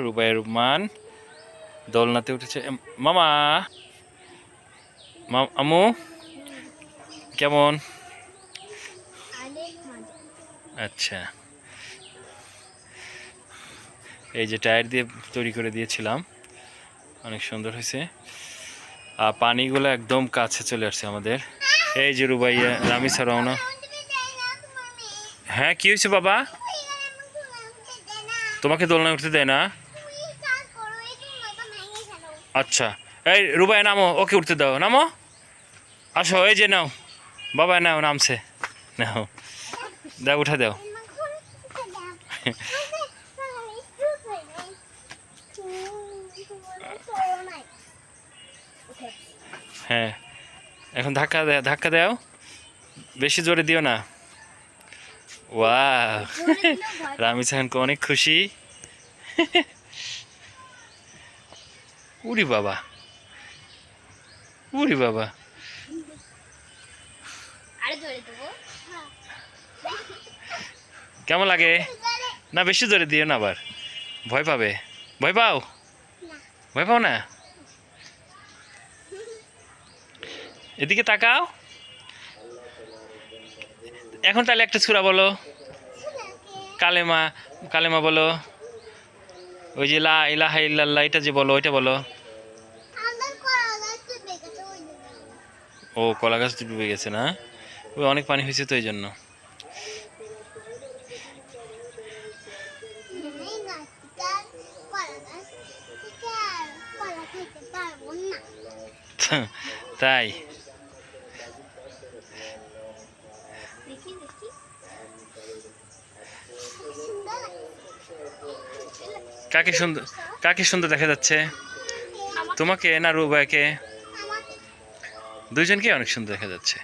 রুবাই রুমান। দোলনাতে উঠেছে। মামা! আমু কেমন? আচ্ছা। এই যে টায়ার দিয়ে তৈরি করে দিয়েছিলাম। অনেক সুন্দর হয়েছে। আর পানিগুলো একদম কাছে চলে আসছে আমাদের। এই যে রুবাইয়া রামিসা, রওনা। হ্যাঁ কি হয়েছে বাবা? তোমাকে দোলনায় উঠতে দেয় না? আচ্ছা। এই রুবাই নামো। ওকে উঠতে দাও। নামো? আসো এই যে নাও। বাবা নাও নামছে। নাও। দাও উঠে দাও। হ্যাঁ। এখন ধাক্কা দে ধাক্কা দাও। বেশি জোরে দিও না। ওয়া রামিস এখন অনেক খুশি। উরি বাবা। উরি বাবা। কেমন লাগে? না বেশি জোরে দিও না আবার। ভয় পাবে। ভয় পাও? ভয় পাও না? এদিকে তাকাও। এখন তাহলে একটা ছুরা বলো। কালেমা কালেমা বলো। ওই যে লা ইলাহা ইল্লাল্লাহ এটা যে বলো ওইটা বলো। ও কলা গাছ ডুবে গেছে না? ওই অনেক পানি হয়েছে তো এই জন্য তাই? কাকে সুন্দর কাকে সুন্দর দেখা যাচ্ছে? তোমাকে না রুবাইকে? দুইজনকে অনেক সুন্দর দেখা যাচ্ছে।